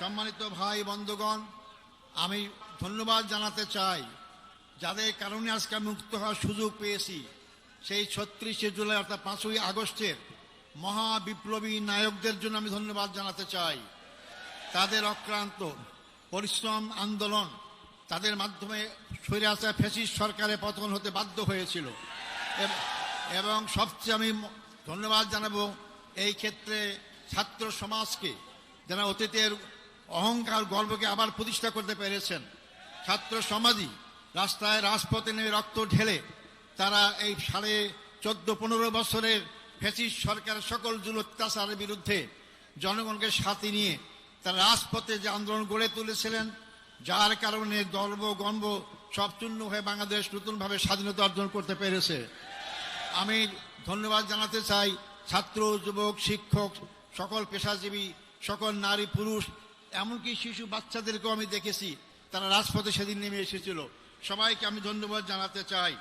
সম্মানিত ভাই বন্ধুগণ, আমি ধন্যবাদ জানাতে চাই যাদের কারণে আজকে মুক্ত হওয়ার সুযোগ পেয়েছি। সেই ছত্রিশে জুলাই অর্থাৎ পাঁচই আগস্টের মহা বিপ্লবী নায়কদের জন্য আমি ধন্যবাদ জানাতে চাই। তাদের অক্লান্ত পরিশ্রম, আন্দোলন তাদের মাধ্যমে সরে আসা ফেসিস সরকারের পতন হতে বাধ্য হয়েছিল। এবং সবচেয়ে আমি ধন্যবাদ জানাব এই ক্ষেত্রে ছাত্র সমাজকে, যারা অতীতের অহংকার গর্বকে আবার প্রতিষ্ঠা করতে পেরেছেন। ছাত্র সমাজই রাস্তায় রাজপথে নেমে রক্ত ঢেলে তারা এই সাড়ে চোদ্দ পনেরো বছরের ফেসিস সরকারের সকল জুল অত্যাচারের বিরুদ্ধে জনগণকে সাথে নিয়ে তারা রাজপথে যে আন্দোলন গড়ে তুলেছিলেন, যার কারণে গর্ব গর্ব সব চূর্ণ হয়ে বাংলাদেশ নতুনভাবে স্বাধীনতা অর্জন করতে পেরেছে। আমি ধন্যবাদ জানাতে চাই ছাত্র, যুবক, শিক্ষক, সকল পেশাজীবী, সকল নারী, পুরুষ এমনকি শিশু বাচ্চাদেরকেও আমি দেখেছি, তারা রাজপথে সেদিন নেমে এসেছিল। সবাইকে আমি ধন্যবাদ জানাতে চাই।